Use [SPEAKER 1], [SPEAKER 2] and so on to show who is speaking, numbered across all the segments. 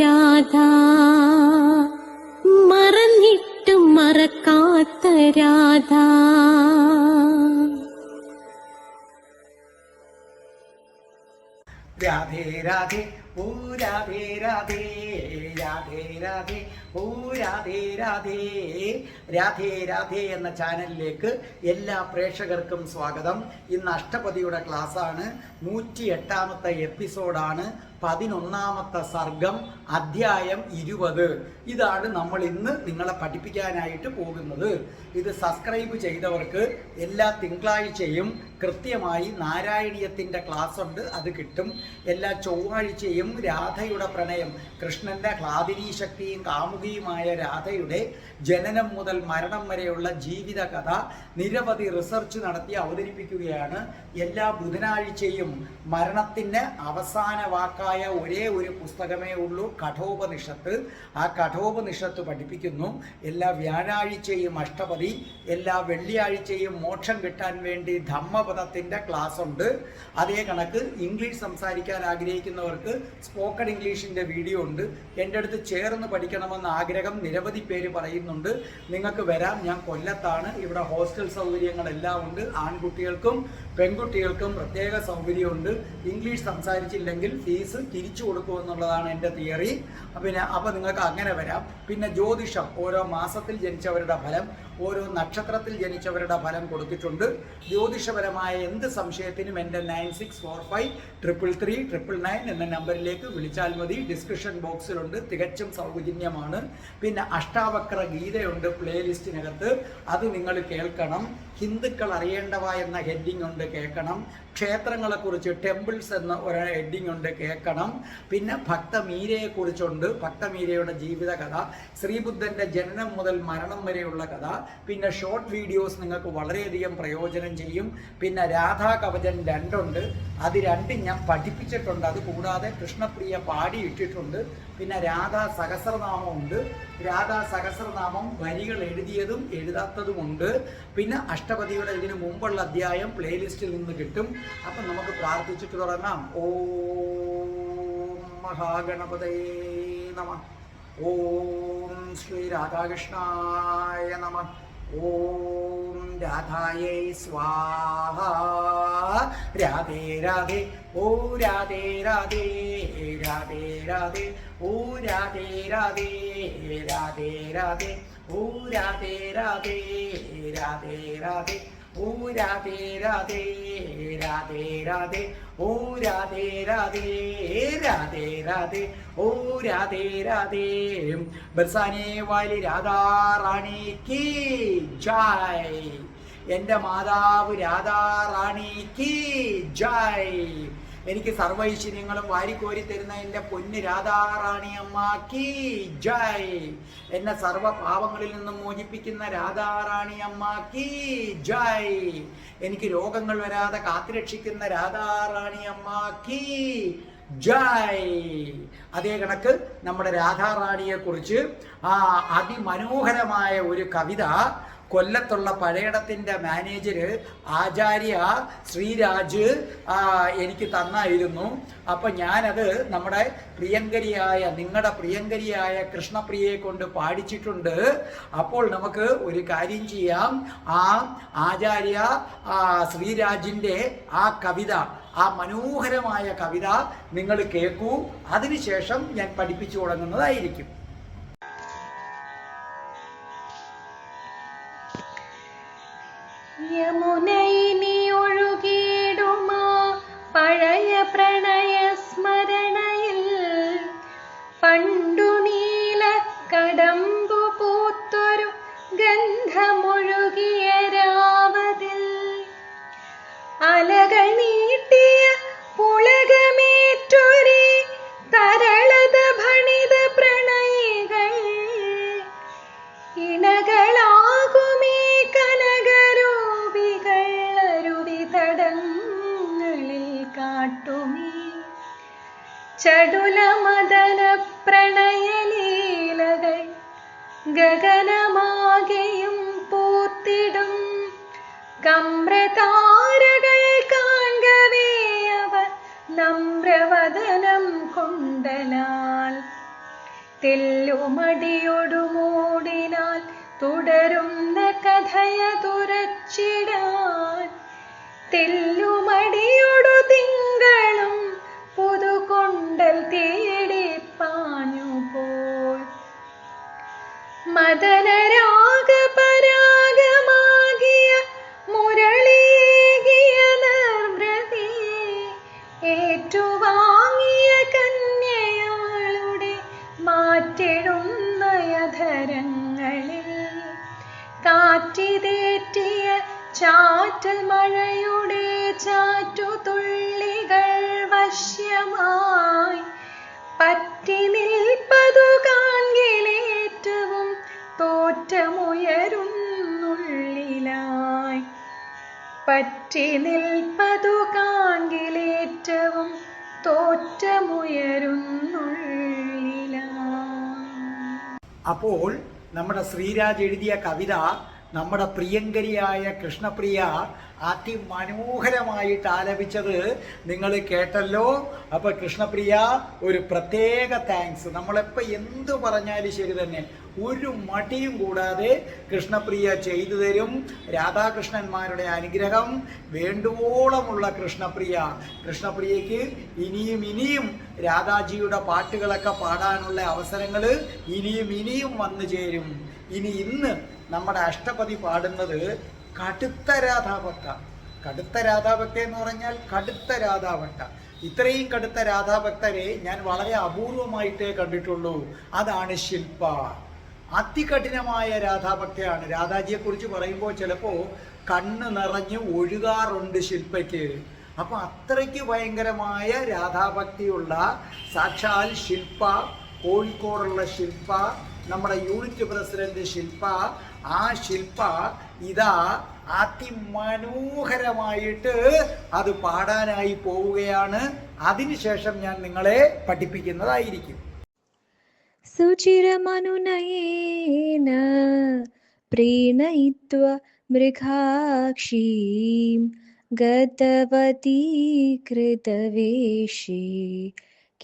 [SPEAKER 1] രാധ. മറന്നിട്ടും മറക്കാത്ത രാധ. രാധേ രാധേ
[SPEAKER 2] ഓ രാധേ രാധേ രാധേ രാധേ ഓ രാധേ രാധേ രാധേ രാധേ എന്ന ചാനലിലേക്ക് എല്ലാ പ്രേക്ഷകർക്കും സ്വാഗതം. ഇന്ന് അഷ്ടപതിയുടെ ക്ലാസ്സാണ് നൂറ്റി എട്ടാമത്തെ എപ്പിസോഡാണ് പതിനൊന്നാമത്തെ സർഗം അധ്യായം ഇരുപത്. ഇതാണ് നമ്മൾ ഇന്ന് നിങ്ങളെ പഠിപ്പിക്കാനായിട്ട് പോകുന്നത്. ഇത് സബ്സ്ക്രൈബ് ചെയ്തവർക്ക് എല്ലാ തിങ്കളാഴ്ചയും കൃത്യമായി നാരായണീയത്തിന്റെ ക്ലാസ് ഉണ്ട് അത് കിട്ടും. എല്ലാ ചൊവ്വാഴ്ചയും രാധയുടെ പ്രണയം കൃഷ്ണന്റെ ക്ലാദിനി ശക്തിയും കാമുകിയുമായ രാധയുടെ ജനനം മുതൽ മരണം വരെയുള്ള ജീവിതകഥ നിരവധി റിസർച്ച് നടത്തി അവതരിപ്പിക്കുകയാണ്. എല്ലാ ബുധനാഴ്ചയും മരണത്തിന് അവസാന വാക്കായ ഒരേ ഒരു പുസ്തകമേ ഉള്ളൂ കഠോപനിഷത്ത്. ആ കഠോപനിഷത്ത് പഠിപ്പിക്കുന്നു എല്ലാ വ്യാഴാഴ്ചയും അഷ്ടപതി എല്ലാ വെള്ളിയാഴ്ചയും മോക്ഷം കിട്ടാൻ വേണ്ടി ധമ്മപദത്തിന്റെ ക്ലാസ് ഉണ്ട്. അതേ കണക്ക് ഇംഗ്ലീഷ് സംസാരിക്കാൻ ആഗ്രഹിക്കുന്നവർക്ക് സ്പോക്കൺ ഇംഗ്ലീഷിന്റെ വീഡിയോ ഉണ്ട്. എന്റെ അടുത്ത് ചേർന്ന് പഠിക്കണമെന്ന ആഗ്രഹം നിരവധി പേര് പറയുന്നുണ്ട്. നിങ്ങൾക്ക് വരാം ഞാൻ കൊല്ലത്താണ്. ഇവിടെ ഹോസ്റ്റൽ സൗകര്യങ്ങളെല്ലാം ഉണ്ട്. ആൺകുട്ടികൾക്കും പെൺകുട്ടികൾക്കും പ്രത്യേക സൗകര്യമുണ്ട് ഇംഗ്ലീഷ് സംസാരിച്ചില്ലെങ്കിൽ ഫീസ് തിരിച്ചു കൊടുക്കും എന്നുള്ളതാണ് എന്റെ തിയറി പിന്നെ അപ്പോൾ നിങ്ങൾക്ക് അങ്ങനെ വരാം. പിന്നെ ജ്യോതിഷം ഓരോ മാസത്തിൽ ജനിച്ചവരുടെ ഫലം ഓരോ നക്ഷത്രത്തിൽ ജനിച്ചവരുടെ ഫലം കൊടുത്തിട്ടുണ്ട്. ജ്യോതിഷപരമായ എന്ത് സംശയത്തിനും എന്റെ nine six four five triple three triple nine എന്ന നമ്പറിലേക്ക് വിളിച്ചാൽ മതി. ഡിസ്ക്രിപ്ഷൻ ബോക്സിലുണ്ട് തികച്ചും സൗജന്യമാണ്. പിന്നെ അഷ്ടാവക്ര ഗീതയുണ്ട് പ്ലേലിസ്റ്റിനകത്ത് അത് നിങ്ങൾ കേൾക്കണം. ഹിന്ദുക്കൾ അറിയേണ്ടവ എന്ന ഹെഡിങ് ഉണ്ട് കേൾക്കണം. ക്ഷേത്രങ്ങളെക്കുറിച്ച് ടെമ്പിൾസ് എന്ന ഒരു ഹെഡിങ് ഉണ്ട് കേൾക്കണം. പിന്നെ ഭക്തമീരയെ കുറിച്ചുണ്ട് ഭക്തമീരയുടെ ജീവിത കഥ ശ്രീബുദ്ധന്റെ ജനനം മുതൽ മരണം വരെയുള്ള കഥ പിന്നെ ഷോർട്ട് വീഡിയോസ് നിങ്ങൾക്ക് വളരെയധികം പ്രയോജനം ചെയ്യും. പിന്നെ രാധാ കവചൻ രണ്ടുണ്ട്. അത് രണ്ടും ഞാൻ പഠിപ്പിച്ചിട്ടുണ്ട്. അത് കൂടാതെ കൃഷ്ണപ്രിയ പാടിയിട്ടിട്ടുണ്ട്. പിന്നെ രാധാ സഹസ്രനാമം ഉണ്ട്. രാധാ സഹസ്രനാമം വരികൾ എഴുതിയതും എഴുതാത്തതുമുണ്ട്. പിന്നെ അഷ്ടപതിയുടെ ഇതിനു മുമ്പുള്ള അധ്യായം പ്ലേലിസ്റ്റിൽ നിന്ന് കിട്ടും. അപ്പം നമുക്ക് പ്രാർത്ഥിച്ചിട്ട് തുടങ്ങാം ഓം മഹാഗണപതയേ നമ. ഓം ശ്രീ രാധാകൃഷ്ണായ നമ. ഓം രാധായേ സ്വാഹ. രാധേ രാധേ. ഓ രാധേ രാധേ. രാധേ രാധേ. ഓ രാധേ രാധേ. രാധേ രാധേ. ഓ രാധേ രാധേ. രാധേ രാധേ. ഓ രാധേ രാധേ രാധേ രാധേ ഓ രാധേ രാധേ രാധേ രാധേ ഓ രാധേ രാധേ. ബർസാനെ വാലി രാധാറാണിക്ക് ജായ്. എന്റെ മാതാവ് രാധാ റാണി കി ജയ്. എനിക്ക് സർവൈശ്വര്യങ്ങളും വാരിക്കോരി തരുന്ന എന്റെ പൊന്ന് രാധാറാണി അമ്മാക്കി. ജയ്. എന്നെ സർവ പാവങ്ങളിൽ നിന്നും മോചിപ്പിക്കുന്ന രാധാറാണി അമ്മാക്കി. ജയ്. എനിക്ക് രോഗങ്ങൾ വരാതെ കാത്തുരക്ഷിക്കുന്ന രാധാറാണി അമ്മാക്കി. ജയ്. അതേ കണക്ക് നമ്മുടെ രാധാറാണിയെക്കുറിച്ച് ആ അതിമനോഹരമായ ഒരു കവിത കൊല്ലത്തുള്ള പഴയടത്തിന്റെ മാനേജർ ആചാര്യ ശ്രീരാജ് എനിക്ക് തന്നായിരുന്നു. അപ്പം ഞാനത് നമ്മുടെ പ്രിയങ്കരിയായ നിങ്ങളുടെ പ്രിയങ്കരിയായ കൃഷ്ണപ്രിയയെ കൊണ്ട് പാടിച്ചിട്ടുണ്ട്. അപ്പോൾ നമുക്ക് ഒരു കാര്യം ചെയ്യാം. ആ ആചാര്യ ശ്രീരാജിന്റെ ആ കവിത ആ മനോഹരമായ കവിത നിങ്ങൾ കേൾക്കൂ അതിനുശേഷം ഞാൻ പഠിപ്പിച്ചു തുടങ്ങുന്നതായിരിക്കും.
[SPEAKER 3] এমন এই കാട്ടുമീ. ചടുലമദന പ്രണയലീലകൾ ഗഗനമാകെയും പൂത്തിടും. കമ്രതാരകൾ കാൺകവേ അവർ നമ്രവദനം കൊണ്ടലാൽ. തെല്ലുമടിയൊടു മൂടിനാൽ തുടരുന്ന കഥയ തുറച്ചിടാൻ തെല്ലുമടിയൊടു തിങ്കളും പുതുകൊണ്ടൽ തേടി പാഞ്ഞു പോൾ. മദനരാഗ പരാഗമാകിയ മുരളിയേകിയ നിർവൃതി ഏറ്റുവാങ്ങിയ കന്യയാളുടെ മാറ്റിടുന്ന യഥരങ്ങളിൽ കാറ്റിതേറ്റിയ ചാറ്റൽ മഴയുടെ പറ്റി നിൽപ്പതു കാങ്കിലേറ്റവും തോറ്റമുയരുന്നുള്ള
[SPEAKER 2] അപ്പോൾ നമ്മുടെ ശ്രീരാജ് എഴുതിയ കവിത നമ്മുടെ പ്രിയങ്കരിയായ കൃഷ്ണപ്രിയ അതിമനോഹരമായിട്ട് ആലപിച്ചത് നിങ്ങൾ കേട്ടല്ലോ. അപ്പൊ കൃഷ്ണപ്രിയ ഒരു പ്രത്യേക താങ്ക്സ് നമ്മളെപ്പോൾ എന്ത് പറഞ്ഞാലും ശരി തന്നെ. ഒരു മടിയും കൂടാതെ കൃഷ്ണപ്രിയ ചെയ്തു തരും. രാധാകൃഷ്ണന്മാരുടെ അനുഗ്രഹം വേണ്ടുവോളമുള്ള കൃഷ്ണപ്രിയ. കൃഷ്ണപ്രിയയ്ക്ക് ഇനിയും ഇനിയും രാധാജിയുടെ പാട്ടുകളൊക്കെ പാടാനുള്ള അവസരങ്ങൾ ഇനിയും ഇനിയും വന്നു ചേരും. ഇനി ഇന്ന് നമ്മുടെ അഷ്ടപതി പാടുന്നത് കടുത്ത രാധാഭക്ത. കടുത്ത രാധാഭക്ത എന്ന് പറഞ്ഞാൽ കടുത്ത രാധാഭക്ത. ഇത്രയും കടുത്ത രാധാഭക്തരെ ഞാൻ വളരെ അപൂർവമായിട്ടേ കണ്ടിട്ടുള്ളൂ. അതാണ് ശില്പ. അതികഠിനമായ രാധാഭക്തയാണ്. രാധാജിയെ കുറിച്ച് പറയുമ്പോൾ ചിലപ്പോൾ കണ്ണ് നിറഞ്ഞ് ഒഴുകാറുണ്ട് ശില്പയ്ക്ക്. അപ്പൊ അത്രയ്ക്ക് ഭയങ്കരമായ രാധാഭക്തിയുള്ള സാക്ഷാൽ ശില്പ കോഴിക്കോടുള്ള ശില്പ നമ്മുടെ യൂണിറ്റ് പ്രസിഡന്റ് ശില്പ ആ ശില്പ ഇതാ അതിമനോഹരമായിട്ട് അത് പാടാനായി പോവുകയാണ്. അതിനുശേഷം ഞാൻ നിങ്ങളെ പഠിപ്പിക്കുന്നതായിരിക്കും.
[SPEAKER 4] സുചിരമനുനയേന പ്രീണയിത്വ മൃഗാക്ഷീ ഗതവതി കൃതവേഷി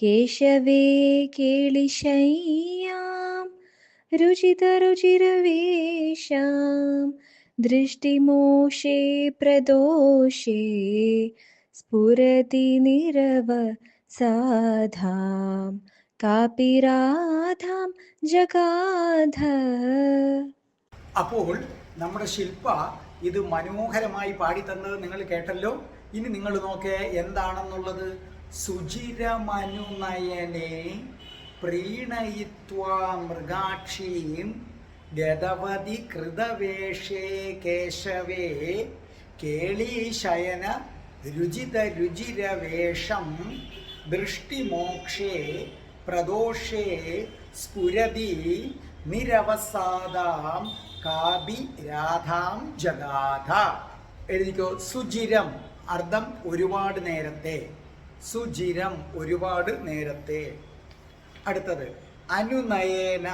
[SPEAKER 4] കേശവേ കേളിശയ്യാ रुचितरुचिरवेषां दृष्टिमोषे प्रदोषे स्फुरति निरवसाधां कापि राधां जगाध
[SPEAKER 2] അപ്പോൾ നമ്മുടെ ശില്പ ഇത് മനോഹരമായി പാടിത്തന്നത് നിങ്ങൾ കേട്ടല്ലോ ഇനി നിങ്ങൾ നോക്കേ എന്താണെന്നുള്ളത് സുചിരമനുനയനെ പ്രീണയിത്വാ മൃഗാക്ഷീം ഗതവതി കൃതവേഷേ കേശവേ കേളീശയന രുചിതരുചിരവേഷം ദൃഷ്ടിമോക്ഷേ പ്രദോഷേ സ്ഫുരതി നിരവസാദാം കാബി രാധാം ജഗാഥ. എഴുതിക്കോ സുചിരം അർത്ഥം ഒരുപാട് നേരത്തെ സുചിരം ഒരുപാട് നേരത്തെ. അടുത്തത്. അനുനയേന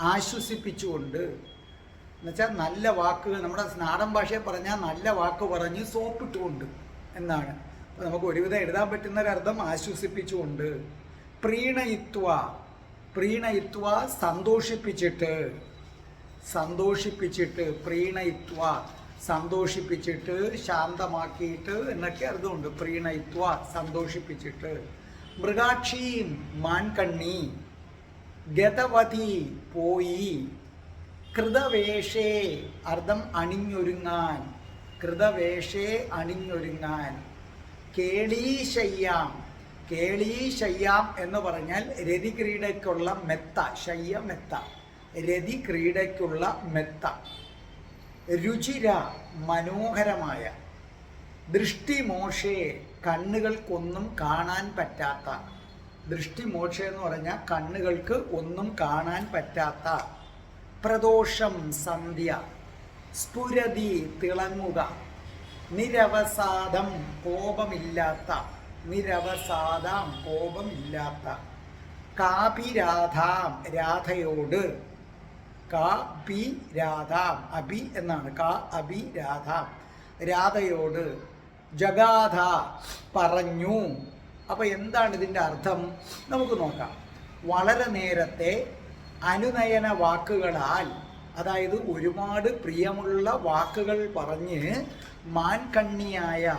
[SPEAKER 2] ആശ്വസിപ്പിച്ചുകൊണ്ട്. എന്നുവെച്ചാൽ നല്ല വാക്കുകൾ നമ്മുടെ നാടൻ ഭാഷയെ പറഞ്ഞാൽ നല്ല വാക്ക് പറഞ്ഞ് സോപ്പിട്ടുകൊണ്ട് എന്നാണ്. അപ്പോൾ നമുക്ക് ഒരുവിധം എഴുതാൻ പറ്റുന്ന ഒരർത്ഥം ആശ്വസിപ്പിച്ചുകൊണ്ട്. പ്രീണയിത്വ പ്രീണയിത്വ സന്തോഷിപ്പിച്ചിട്ട് സന്തോഷിപ്പിച്ചിട്ട് പ്രീണയിത്വ സന്തോഷിപ്പിച്ചിട്ട് ശാന്തമാക്കിയിട്ട് എന്നൊക്കെ അർത്ഥമുണ്ട്. പ്രീണയിത്വ സന്തോഷിപ്പിച്ചിട്ട്. മൃഗാക്ഷീം മാൻകണ്ണി ഗതവതി പോയി. കൃതവേഷേ അർത്ഥം അണിഞ്ഞൊരുങ്ങാൻ കൃതവേഷേ അണിഞ്ഞൊരുങ്ങാൻ. കേളീശയ്യാം കേളീശയ്യാം എന്ന് പറഞ്ഞാൽ രതിക്രീഡയ്ക്കുള്ള മെത്ത ശയ്യ മെത്ത. രതിക്രീഡയ്ക്കുള്ള മെത്ത. രുചിര മനോഹരമായ. ദൃഷ്ടിമോഷേ കണ്ണുകൾക്കൊന്നും കാണാൻ പറ്റാത്ത. ദൃഷ്ടിമോക്ഷ എന്ന് പറഞ്ഞാൽ കണ്ണുകൾക്ക് ഒന്നും കാണാൻ പറ്റാത്ത. പ്രദോഷം സന്ധ്യ. സ്ഫുരതി തിളങ്ങുക. നിരവസാദം കോപമില്ലാത്ത. നിരവസാദം കോപമില്ലാത്ത. കാപിരാധാം രാധയോട്. കാ പി രാധാം അഭി എന്നാണ്. കാ അഭി രാധാം രാധയോട്. ജഗാധ പറഞ്ഞു. അപ്പോൾ എന്താണ് ഇതിന്റെ അർത്ഥം? നമുക്ക് നോക്കാം. വളരെ നേരത്തെ അനുനയന വാക്കുകളാൽ അതായത് ഒരുപാട് പ്രിയമുള്ള വാക്കുകൾ പറഞ്ഞ് മാൻകണ്ണിയായ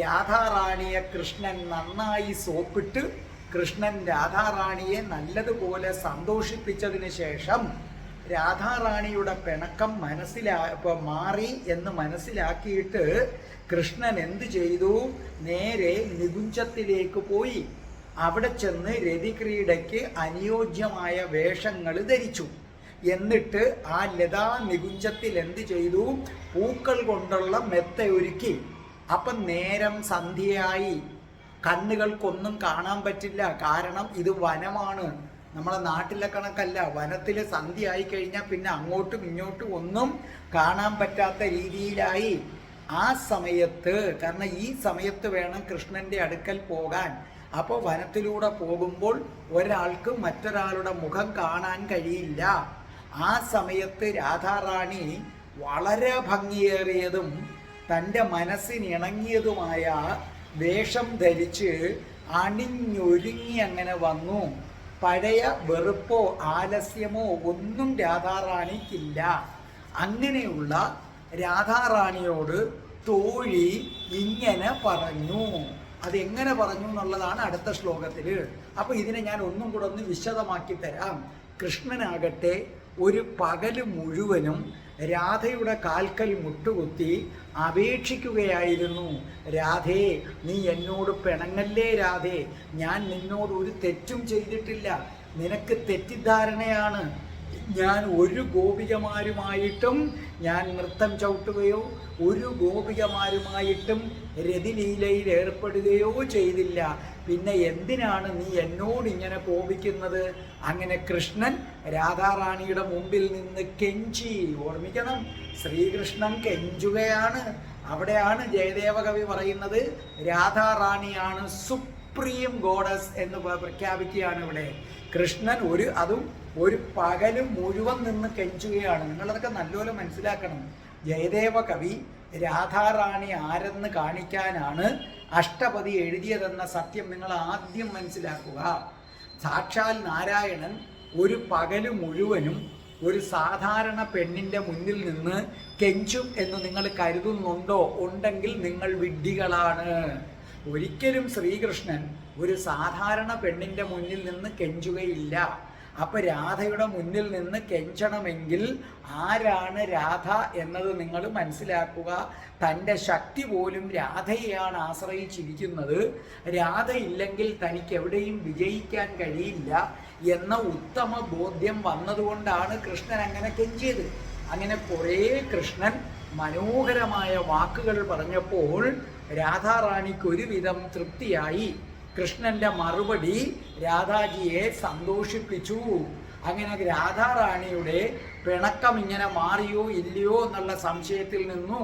[SPEAKER 2] രാധാറാണിയെ കൃഷ്ണൻ നന്നായി സോപ്പിട്ട് കൃഷ്ണൻ രാധാറാണിയെ നല്ലതുപോലെ സന്തോഷിപ്പിച്ചതിന് ശേഷം രാധാറാണിയുടെ പിണക്കം മനസ്സിലാ മാറി എന്ന് മനസ്സിലാക്കിയിട്ട് കൃഷ്ണൻ എന്ത് ചെയ്തു? നേരെ നികുഞ്ചത്തിലേക്ക് പോയി. അവിടെ ചെന്ന് രതിക്രീഡയ്ക്ക് അനുയോജ്യമായ വേഷങ്ങൾ ധരിച്ചു. എന്നിട്ട് ആ ലതാ നികുഞ്ചത്തിൽ എന്ത് ചെയ്തു? പൂക്കൾ കൊണ്ടുള്ള മെത്ത ഒരുക്കി. അപ്പം നേരം സന്ധ്യയായി. കണ്ണുകൾക്കൊന്നും കാണാൻ പറ്റില്ല. കാരണം ഇത് വനമാണ്. നമ്മളെ നാട്ടിലെ കണക്കല്ല വനത്തിൽ സന്ധ്യ ആയി കഴിഞ്ഞാൽ പിന്നെ അങ്ങോട്ടും ഇങ്ങോട്ടും ഒന്നും കാണാൻ പറ്റാത്ത രീതിയിലായി. ആ സമയത്ത് കാരണം ഈ സമയത്ത് വേണം കൃഷ്ണന്റെ അടുക്കൽ പോകാൻ. അപ്പോൾ വനത്തിലൂടെ പോകുമ്പോൾ ഒരാൾക്ക് മറ്റൊരാളുടെ മുഖം കാണാൻ കഴിയില്ല. ആ സമയത്ത് രാധാറാണി വളരെ ഭംഗിയേറിയതും തന്റെ മനസ്സിനിണങ്ങിയതുമായ വേഷം ധരിച്ച് അണിഞ്ഞൊരുങ്ങി അങ്ങനെ വന്നു. പഴയ വെറുപ്പോ ആലസ്യമോ ഒന്നും രാധാറാണിക്കില്ല. അങ്ങനെയുള്ള രാധാറാണിയോട് തോഴി ഇങ്ങനെ പറഞ്ഞു. അതെങ്ങനെ പറഞ്ഞു എന്നുള്ളതാണ് അടുത്ത ശ്ലോകത്തിൽ അപ്പോൾ ഇതിനെ ഞാൻ ഒന്നും കൂടെ ഒന്ന് വിശദമാക്കി തരാം. കൃഷ്ണനാകട്ടെ ഒരു പകൽ മുഴുവനും രാധയുടെ കാൽക്കൽ മുട്ടുകുത്തി അപേക്ഷിക്കുകയായിരുന്നു. രാധേ നീ എന്നോട് പിണങ്ങല്ലേ രാധേ? ഞാൻ നിന്നോട് ഒരു തെറ്റും ചെയ്തിട്ടില്ല. നിനക്ക് തെറ്റിദ്ധാരണയാണ്. ഞാൻ ഒരു ഗോപികമാരുമായിട്ടും ഞാൻ നൃത്തം ചവിട്ടുകയോ ഒരു ഗോപികമാരുമായിട്ടും രതിലീലയിൽ ഏർപ്പെടുകയോ ചെയ്തില്ല. പിന്നെ എന്തിനാണ് നീ എന്നോട് ഇങ്ങനെ കോപിക്കുന്നത്? അങ്ങനെ കൃഷ്ണൻ രാധാറാണിയുടെ മുമ്പിൽ നിന്ന് കെഞ്ചി. ഓർമ്മിക്കണം ശ്രീകൃഷ്ണൻ കെഞ്ചുകയാണ്. അവിടെയാണ് ജയദേവ കവി പറയുന്നത് രാധാറാണിയാണ് സുപ്രീം ഗോഡസ് എന്ന് പ്രഖ്യാപിക്കുകയാണ് ഇവിടെ. കൃഷ്ണൻ ഒരു അതും ഒരു പകലും മുഴുവൻ നിന്ന് കെഞ്ചുകയാണ്. നിങ്ങളതൊക്കെ നല്ലപോലെ മനസ്സിലാക്കണം. ജയദേവ കവി രാധാറാണി ആരെന്ന് കാണിക്കാനാണ് അഷ്ടപതി എഴുതിയതെന്ന സത്യം നിങ്ങൾ ആദ്യം മനസ്സിലാക്കുക. സാക്ഷാൽ നാരായണൻ ഒരു പകൽ മുഴുവനും ഒരു സാധാരണ പെണ്ണിന്റെ മുന്നിൽ നിന്ന് കെഞ്ചും എന്ന് നിങ്ങൾ കരുതുന്നുണ്ടോ? ഉണ്ടെങ്കിൽ നിങ്ങൾ വിഡ്ഢികളാണ്. ഒരിക്കലും ശ്രീകൃഷ്ണൻ ഒരു സാധാരണ പെണ്ണിന്റെ മുന്നിൽ നിന്ന് കെഞ്ചുകയില്ല. അപ്പൊ രാധയുടെ മുന്നിൽ നിന്ന് കെഞ്ചണമെങ്കിൽ ആരാണ് രാധ എന്നത് നിങ്ങൾ മനസ്സിലാക്കുക. തന്റെ ശക്തി പോലും രാധയെയാണ് ആശ്രയിച്ചിരിക്കുന്നത്. രാധ ഇല്ലെങ്കിൽ തനിക്ക് എവിടെയും വിജയിക്കാൻ കഴിയില്ല എന്ന ഉത്തമ ബോധ്യം വന്നതുകൊണ്ടാണ് കൃഷ്ണൻ അങ്ങനെ കെഞ്ചിയത്. അങ്ങനെ കുറേ കൃഷ്ണൻ മനോഹരമായ വാക്കുകൾ പറഞ്ഞപ്പോൾ രാധാറാണിക്ക് ഒരുവിധം തൃപ്തിയായി. കൃഷ്ണന്റെ മറുപടി രാധാജിയെ സന്തോഷിപ്പിച്ചു. അങ്ങനെ രാധാറാണിയുടെ പിണക്കം ഇങ്ങനെ മാറിയോ ഇല്ലയോ എന്നുള്ള സംശയത്തിൽ നിന്നു.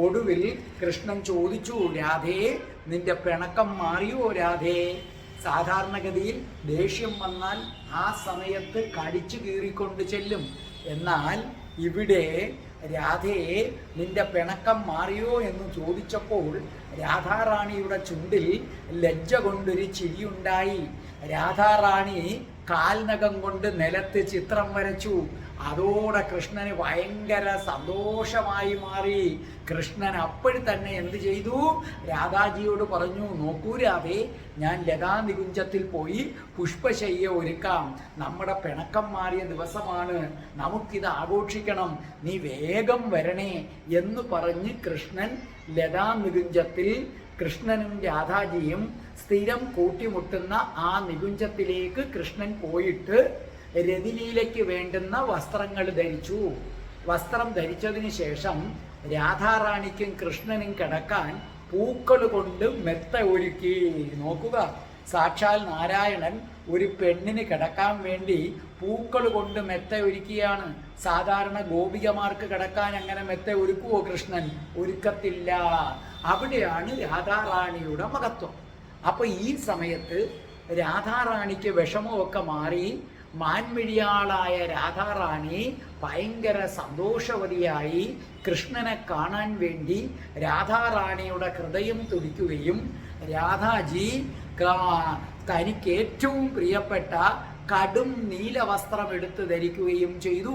[SPEAKER 2] ഒടുവിൽ കൃഷ്ണൻ ചോദിച്ചു രാധേ നിന്റെ പിണക്കം മാറിയോ രാധേ? സാധാരണഗതിയിൽ ദേഷ്യം വന്നാൽ ആ സമയത്ത് കടിച്ചു കീറിക്കൊണ്ട് ചെല്ലും. എന്നാൽ ഇവിടെ രാധയെ നിന്റെ പിണക്കം മാറിയോ എന്ന് ചോദിച്ചപ്പോൾ രാധാറാണിയുടെ ചുണ്ടിൽ ലജ്ജ കൊണ്ടൊരു ചിരിയുണ്ടായി. രാധാറാണി കാൽനകം കൊണ്ട് നിലത്ത് ചിത്രം വരച്ചു. അതോടെ കൃഷ്ണന് ഭയങ്കര സന്തോഷമായി മാറി. കൃഷ്ണൻ അപ്പോഴും തന്നെ എന്ത് ചെയ്തു? രാധാജിയോട് പറഞ്ഞു നോക്കൂ രാധേ ഞാൻ ലതാനികുഞ്ചത്തിൽ പോയി പുഷ്പശയ്യ ഒരുക്കാം. നമ്മുടെ പിണക്കം മാറിയ ദിവസമാണ്. നമുക്കിത് ആഘോഷിക്കണം. നീ വേഗം വരണേ എന്ന് പറഞ്ഞ് കൃഷ്ണൻ ലതാനികുഞ്ചത്തിൽ കൃഷ്ണനും രാധാജിയും സ്ഥിരം കൂട്ടിമുട്ടുന്ന ആ നികുഞ്ചത്തിലേക്ക് കൃഷ്ണൻ പോയിട്ട് രതിലീലയ്ക്ക് വേണ്ടുന്ന വസ്ത്രങ്ങൾ ധരിച്ചു. വസ്ത്രം ധരിച്ചതിന് ശേഷം രാധാറാണിക്കും കൃഷ്ണനും കിടക്കാൻ പൂക്കൾ കൊണ്ട് മെത്ത ഒരുക്കി. നോക്കുക. സാക്ഷാൽ നാരായണൻ ഒരു പെണ്ണിന് കിടക്കാൻ വേണ്ടി പൂക്കൾ കൊണ്ട് മെത്ത ഒരുക്കിയാണ്. സാധാരണ ഗോപികമാർക്ക് കിടക്കാൻ അങ്ങനെ മെത്ത ഒരുക്കുവോ കൃഷ്ണൻ? ഒരുക്കത്തില്ല. അവിടെയാണ് രാധാറാണിയുടെ മഹത്വം. അപ്പൊ ഈ സമയത്ത് രാധാറാണിക്ക് വിഷമമൊക്കെ മാറി മാൻമിഴിയാളായ രാധാറാണി ഭയങ്കര സന്തോഷവതിയായി കൃഷ്ണനെ കാണാൻ വേണ്ടി രാധാറാണിയുടെ ഹൃദയം തുടിക്കുകയും രാധാജി തനിക്ക് ഏറ്റവും പ്രിയപ്പെട്ട കടും നീല വസ്ത്രം എടുത്ത് ധരിക്കുകയും ചെയ്തു.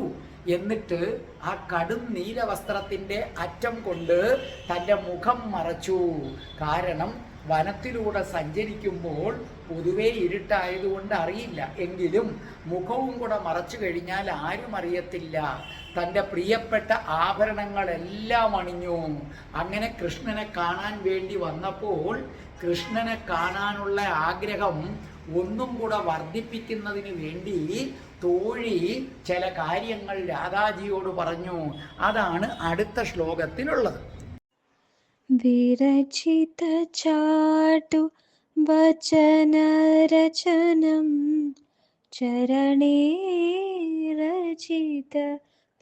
[SPEAKER 2] എന്നിട്ട് ആ കടും നീല വസ്ത്രത്തിന്റെ അറ്റം കൊണ്ട് തന്റെ മുഖം മറച്ചു. കാരണം വനത്തിലൂടെ സഞ്ചരിക്കുമ്പോൾ പൊതുവേ ഇരുട്ടായതുകൊണ്ട് അറിയില്ല. എങ്കിലും മുഖവും കൂടെ മറച്ചു കഴിഞ്ഞാൽ ആരും അറിയത്തില്ല. തന്റെ പ്രിയപ്പെട്ട ആഭരണങ്ങളെല്ലാം അണിഞ്ഞു. അങ്ങനെ കൃഷ്ണനെ കാണാൻ വേണ്ടി വന്നപ്പോൾ കൃഷ്ണനെ കാണാനുള്ള ആഗ്രഹം ഒന്നും കൂടെ വർദ്ധിപ്പിക്കുന്നതിന് വേണ്ടി തോഴി ചില കാര്യങ്ങൾ രാധാജിയോട് പറഞ്ഞു. അതാണ് അടുത്ത ശ്ലോകത്തിലുള്ളത്
[SPEAKER 4] विरचितचाटु वचनरचनं चरणे रचित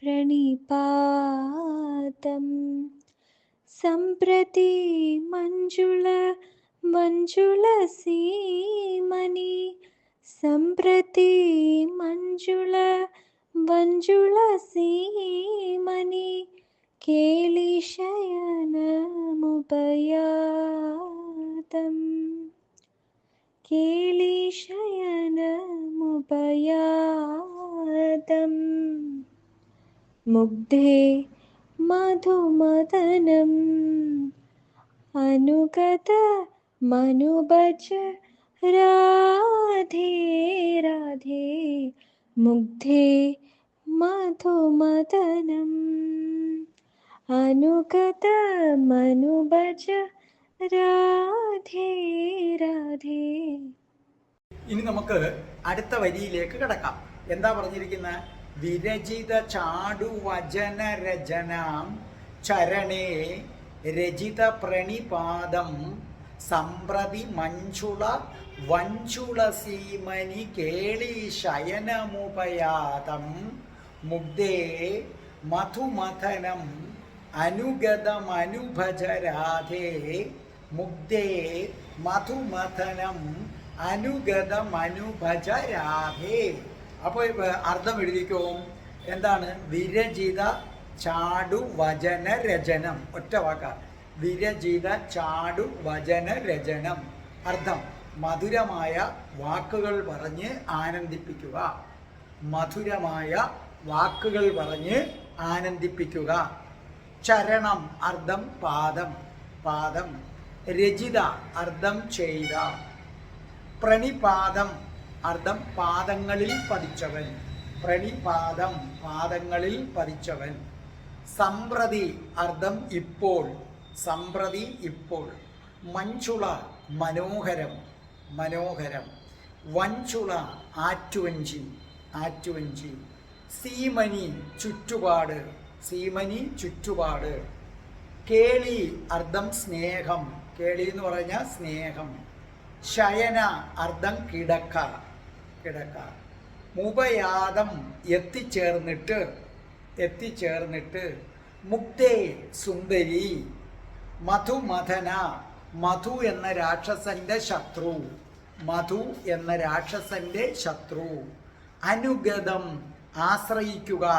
[SPEAKER 4] प्रणिपातं सम्प्रति मञ्जुळ मञ्जुलसीमणि सम्प्रति मञ्जुळ मञ्जुलसीमणि केलिशयनमुपयातम् केलिशयनमुपयातम् मुग्धे मधुमदनम्। अनुगत मनुबज राधे राधे। मुग्धे मधुमदनम्। അനുഗത മനുഭജ രാധേ രാധേ.
[SPEAKER 2] ഇനി നമുക്ക് അടുത്ത വരിയിലേക്ക് കിടക്കാം. എന്താ പറഞ്ഞിരിക്കുന്ന? വിരചിത ചാടു വചന രചനാം ചരണേ രചിത പ്രണിപാദം സമ്പ്രതി മഞ്ചുള വഞ്ചുള സീമനി കേളി ശയനമുപയാതം മുഗ്ധേ മധുമഥനം അനുഗതമനുഭജരാധേ മുഗ്ധേ മധുമഥനം അനുഗതമനുഭജരാധേ. അപ്പോൾ അർത്ഥം എഴുതിക്കോ. എന്താണ്? വിരചിത ചാടു വചന രചനം ഒറ്റ വാക്ക. വിരചിത ചാടു വചന രചനം അർത്ഥം മധുരമായ വാക്കുകൾ പറഞ്ഞ് ആനന്ദിപ്പിക്കുക. മധുരമായ വാക്കുകൾ പറഞ്ഞ് ആനന്ദിപ്പിക്കുക. ചരണം അർദ്ധം പാദം പാദം രചിത അർദ്ധം ചെയ്ത. പ്രണിപാദം അർദ്ധം പാദങ്ങളിൽ പതിച്ചവൻ. പ്രണിപാദം പാദങ്ങളിൽ പതിച്ചവൻ. സമ്പ്രതി അർദ്ധം ഇപ്പോൾ സമ്പ്രതി ഇപ്പോൾ. മഞ്ചുള മനോഹരം മനോഹരം. വഞ്ചുള ആറ്റുവഞ്ചി ആറ്റുവഞ്ചി. സീമനി ചുറ്റുപാട് സീമനി ചുറ്റുപാട്. കേളി അർദ്ധം സ്നേഹം. കേളി എന്ന് പറഞ്ഞ സ്നേഹം. ശയന അർദ്ധം കിടക്ക. കിടക്ക. മുപയാദം എത്തിച്ചേർന്നിട്ട് എത്തിച്ചേർന്നിട്ട്. മുക്തേ സുന്ദരി. മധുമഥന. മധു എന്ന രാക്ഷസന്റെ ശത്രു. മധു എന്ന രാക്ഷസന്റെ ശത്രു. അനുഗതം ആശ്രയിക്കുക.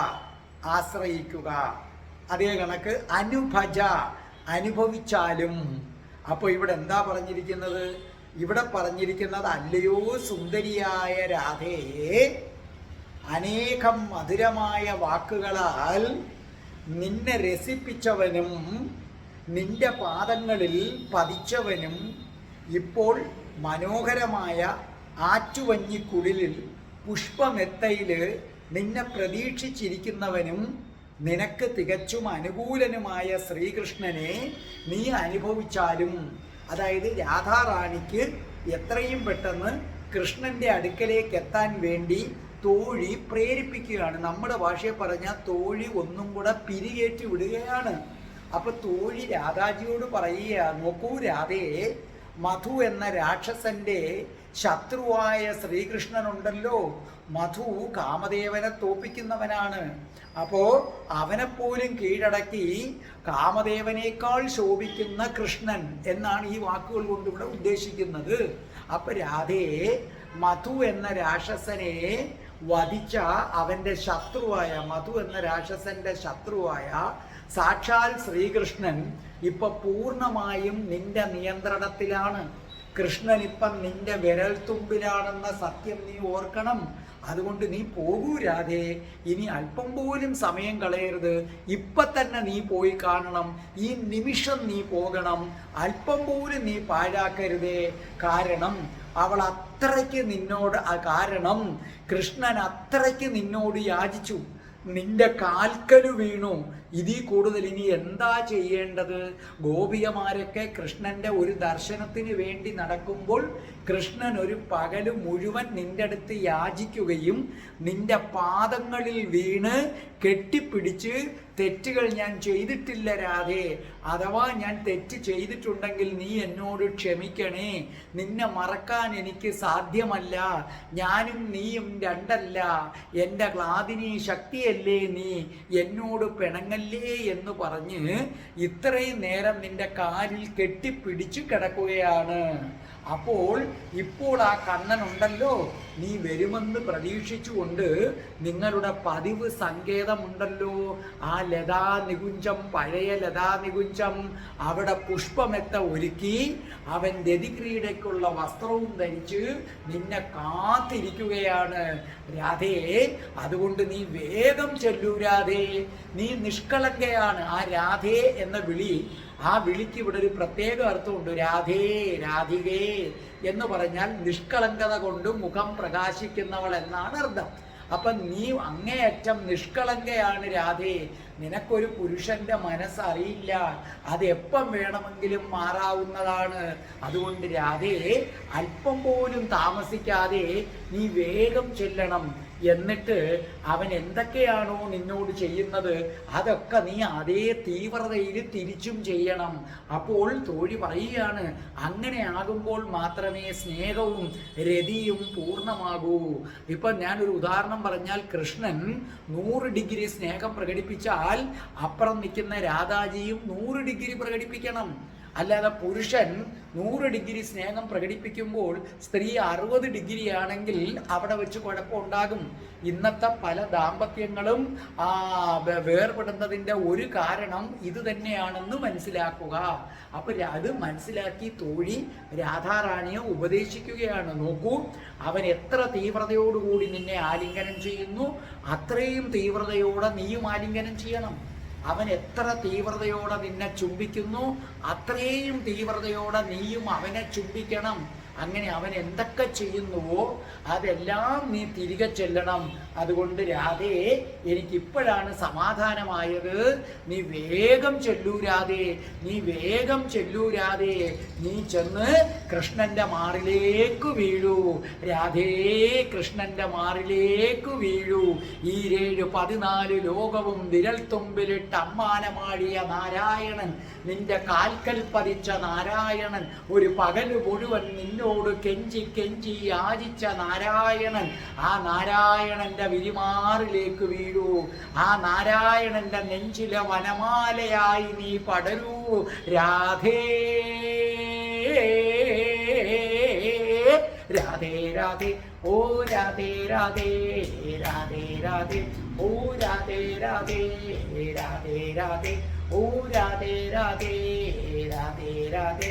[SPEAKER 2] ആശ്രയിക്കുക. അതേ കണക്ക് അനുഭജ അനുഭവിച്ചാലും. അപ്പോൾ ഇവിടെ എന്താ പറഞ്ഞിരിക്കുന്നത്? ഇവിടെ പറഞ്ഞിരിക്കുന്നത് അല്ലയോ സുന്ദരിയായ രാധയെ അനേകം മധുരമായ വാക്കുകളാൽ നിന്നെ രസിപ്പിച്ചവനും നിന്റെ പാദങ്ങളിൽ പതിച്ചവനും ഇപ്പോൾ മനോഹരമായ ആറ്റുവഞ്ഞിക്കുടിലിൽ പുഷ്പമെത്തയിൽ നിന്നെ പ്രതീക്ഷിച്ചിരിക്കുന്നവനും നിനക്ക് തികച്ചും അനുകൂലനുമായ ശ്രീകൃഷ്ണനെ നീ അനുഭവിച്ചാലും അതായത് രാധാറാണിക്ക് എത്രയും പെട്ടെന്ന് കൃഷ്ണന്റെ അടുക്കലേക്ക് എത്താൻ വേണ്ടി തോഴി പ്രേരിപ്പിക്കുകയാണ്. നമ്മുടെ ഭാഷയെ പറഞ്ഞാൽ തോഴി ഒന്നും കൂടെ പിരികേറ്റി വിടുകയാണ്. അപ്പൊ തോഴി രാധാജിയോട് പറയുക നോക്കൂ രാധയെ മധു എന്ന രാക്ഷസന്റെ ശത്രുവായ ശ്രീകൃഷ്ണനുണ്ടല്ലോ. മധു കാമദേവനെ തോപ്പിക്കുന്നവനാണ്. അപ്പോ അവനെപ്പോലും കീഴടക്കി കാമദേവനേക്കാൾ ശോഭിക്കുന്ന കൃഷ്ണൻ എന്നാണ് ഈ വാക്കുകൾ കൊണ്ട് ഇവിടെ ഉദ്ദേശിക്കുന്നത്. അപ്പൊ രാധയെ മധു എന്ന രാക്ഷസനെ വധിച്ച അവന്റെ ശത്രുവായ മധു എന്ന രാക്ഷസന്റെ ശത്രുവായ സാക്ഷാൽ ശ്രീകൃഷ്ണൻ ഇപ്പൊ പൂർണമായും നിന്റെ നിയന്ത്രണത്തിലാണ്. കൃഷ്ണൻ ഇപ്പം നിന്റെ വിരൽ തുമ്പിലാണെന്ന സത്യം നീ ഓർക്കണം. അതുകൊണ്ട് നീ പോകൂ രാധേ. ഇനി അല്പം പോലും സമയം കളയരുത്. ഇപ്പൊ തന്നെ നീ പോയി കാണണം. ഈ നിമിഷം നീ പോകണം. അല്പം പോലും നീ പാഴാക്കരുതേ. കാരണം അവൾ അത്രയ്ക്ക് നിന്നോട് കാരണം കൃഷ്ണൻ അത്രയ്ക്ക് നിന്നോട് യാചിച്ചു. നിന്റെ കാൽക്കലു വീണു. ഇതിൽ കൂടുതൽ ഇനി എന്താ ചെയ്യേണ്ടത്? ഗോപികമാരൊക്കെ കൃഷ്ണന്റെ ഒരു ദർശനത്തിന് വേണ്ടി നടക്കുമ്പോൾ കൃഷ്ണൻ ഒരു പകൽ മുഴുവൻ നിന്റെ അടുത്ത് യാചിക്കുകയും നിന്റെ പാദങ്ങളിൽ വീണ് കെട്ടിപ്പിടിച്ച് തെറ്റുകൾ ഞാൻ ചെയ്തിട്ടില്ല രാധേ. അഥവാ ഞാൻ തെറ്റ് ചെയ്തിട്ടുണ്ടെങ്കിൽ നീ എന്നോട് ക്ഷമിക്കണേ. നിന്നെ മറക്കാൻ എനിക്ക് സാധ്യമല്ല. ഞാനും നീയും രണ്ടല്ല. എന്റെ ക്ലാതിനി ശക്തിയല്ലേ നീ? എന്നോട് പിണങ്ങല്ലേ എന്ന് പറഞ്ഞ് ഇത്രയും നേരം നിന്റെ കാലിൽ കെട്ടിപ്പിടിച്ചു കിടക്കുകയാണ്. അപ്പോൾ ഇപ്പോൾ ആ കണ്ണനുണ്ടല്ലോ. നീ വരുമെന്ന് പ്രതീക്ഷിച്ചുകൊണ്ട് നിങ്ങളുടെ പതിവ് സങ്കേതമുണ്ടല്ലോ. ആ ലതാ നികുഞ്ചം പഴയ ലതാ നികുഞ്ചം അവിടെ പുഷ്പമെത്ത ഒരുക്കി അവൻ രതിക്രീഡയ്ക്കുള്ള വസ്ത്രവും ധരിച്ച് നിന്നെ കാത്തിരിക്കുകയാണ്. രാധേ അതുകൊണ്ട് നീ വേഗം ചെല്ലൂ രാധേ. നീ നിഷ്കളങ്കയാണ്. ആ രാധേ എന്ന വിളി ആ വിളിക്ക് ഇവിടെ ഒരു പ്രത്യേക അർത്ഥമുണ്ട്. രാധേ രാധികേ എന്ന് പറഞ്ഞാൽ നിഷ്കളങ്കത കൊണ്ട് മുഖം പ്രകാശിക്കുന്നവൾ എന്നാണ് അർത്ഥം. അപ്പൊ നീ അങ്ങേയറ്റം നിഷ്കളങ്കയാണ് രാധേ. നിനക്കൊരു പുരുഷന്റെ മനസ്സറിയില്ല അത് എപ്പം വേണമെങ്കിലും മാറാവുന്നതാണ്. അതുകൊണ്ട് രാധേ അല്പം പോലും താമസിക്കാതെ നീ വേഗം ചെല്ലണം. എന്നിട്ട് അവൻ എന്തൊക്കെയാണോ നിന്നോട് ചെയ്യുന്നത് അതൊക്കെ നീ അതേ തീവ്രതയിൽ തിരിച്ചും ചെയ്യണം. അപ്പോൾ തോഴി പറയുകയാണ് അങ്ങനെ ആകുമ്പോൾ മാത്രമേ സ്നേഹവും രതിയും പൂർണമാകൂ. ഇപ്പൊ ഞാനൊരു ഉദാഹരണം പറഞ്ഞാൽ കൃഷ്ണൻ നൂറ് ഡിഗ്രി സ്നേഹം പ്രകടിപ്പിച്ചാൽ അപ്പുറം നിൽക്കുന്ന രാധാജിയും നൂറ് ഡിഗ്രി പ്രകടിപ്പിക്കണം. അല്ലാതെ പുരുഷൻ നൂറ് ഡിഗ്രി സ്നേഹം പ്രകടിപ്പിക്കുമ്പോൾ സ്ത്രീ അറുപത് ഡിഗ്രി ആണെങ്കിൽ അവിടെ വെച്ച് കുഴപ്പമുണ്ടാകും ഇന്നത്തെ പല ദാമ്പത്യങ്ങളും ആ വേർപെടുന്നതിന്റെ ഒരു കാരണം ഇത് തന്നെയാണെന്ന് മനസ്സിലാക്കുക. അപ്പൊ അത് മനസ്സിലാക്കി തോഴി രാധാറാണിയെ ഉപദേശിക്കുകയാണ്. നോക്കൂ അവൻ എത്ര തീവ്രതയോടുകൂടി നിന്നെ ആലിംഗനം ചെയ്യുന്നു. അത്രയും തീവ്രതയോടെ നീയും ആലിംഗനം ചെയ്യണം. അവൻ എത്ര തീവ്രതയോടെ നിന്നെ ചുംബിക്കുന്നു അത്രയും തീവ്രതയോടെ നീയും അവനെ ചുംബിക്കണം. അങ്ങനെ അവൻ എന്തൊക്കെ ചെയ്യുന്നുവോ അതെല്ലാം നീ തിരികെ ചെല്ലണം. അതുകൊണ്ട് രാധേ എനിക്കിപ്പോഴാണ് സമാധാനമായത്. നീ വേഗം ചെല്ലൂ രാധേ നീ വേഗം ചെല്ലൂ രാധേ. നീ ചെന്ന് കൃഷ്ണന്റെ മാറിലേക്ക് വീഴൂ. രാധേ കൃഷ്ണന്റെ മാറിലേക്ക് വീഴൂ. ഈ ഏഴ് പതിനാല് ലോകവും വിരൽ തുമ്പിലിട്ട് അമ്മാനമാടിയ നാരായണൻ നിന്റെ കാൽക്കൽ പതിച്ച നാരായണൻ ഒരു പകൽ മുഴുവൻ നിന്നോട് കെഞ്ചി കെഞ്ചി യാചിച്ച നാരായണൻ. ആ നാരായണന്റെ വിരിമാറിലേക്ക് വീഴൂ ആ നാരായണന്റെ നെഞ്ചിലെ വനമാലയായി നീ പടരൂ രാധേ രാധേ രാധേ ഓ രാധേ രാധേ രാധേ രാധേ ഓ രാധേ രാധേ രാധേ രാധേ ഓ രാധേ രാധേ രാധേ രാധേ